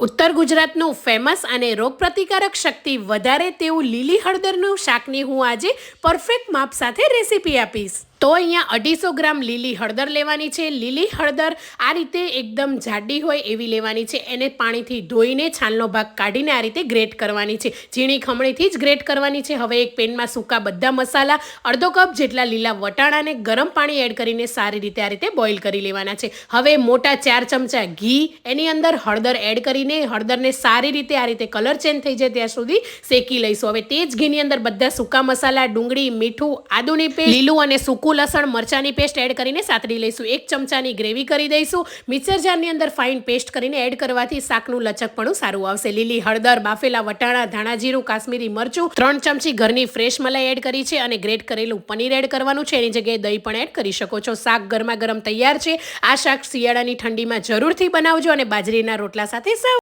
ઉત્તર ગુજરાતનું ફેમસ અને રોગપ્રતિકારક શક્તિ વધારે તેવું લીલી હળદરનું શાકની હું આજે પરફેક્ટ માપ સાથે રેસીપી આપીશ. તો અહીંયા અઢીસો ગ્રામ લીલી હળદર લેવાની છે. લીલી હળદર આ રીતે એકદમ જાડી હોય એવી લેવાની છે. એને પાણીથી ધોઈને છાલનો ભાગ કાઢીને આ રીતે ગ્રેટ કરવાની છે. ઝીણી ખમણીથી જ ગ્રેટ કરવાની છે. હવે એક પેનમાં સૂકા બધા મસાલા, અડધો કપ જેટલા લીલા વટાણાને ગરમ પાણી એડ કરીને સારી રીતે આ રીતે બોઇલ કરી લેવાના છે. હવે મોટા ચાર ચમચા ઘી, એની અંદર હળદર એડ કરીને હળદરને સારી રીતે આ રીતે કલર ચેન્જ થઈ જાય ત્યાં સુધી શેકી લઈશું. હવે તે જ ઘીની અંદર બધા સૂકા મસાલા, ડુંગળી, મીઠું, આદુની પેસ્ટ, લીલું અને સૂકું લસણ, મરચાની પેસ્ટ એડ કરીને સાતડી લઈશું. એક ચમચાની ગ્રેવી કરી દઈશું. મિક્સર જારની અંદર ફાઇન પેસ્ટ કરીને એડ કરવાથી શાકનું લચકપણું સારું આવશે. લીલી હળદર, બાફેલા વટાણા, ધાણા જીરું, કાશ્મીરી મરચું, ત્રણ ચમચી ઘરની ફ્રેશ મલાઈ એડ કરી છે અને ગ્રેટ કરેલું પનીર એડ કરવાનું છે. એની જગ્યાએ દહીં પણ એડ કરી શકો છો. શાક ગરમા ગરમ તૈયાર છે. આ શાક શિયાળાની ઠંડીમાં જરૂરથી બનાવજો અને બાજરીના રોટલા સાથે સર્વ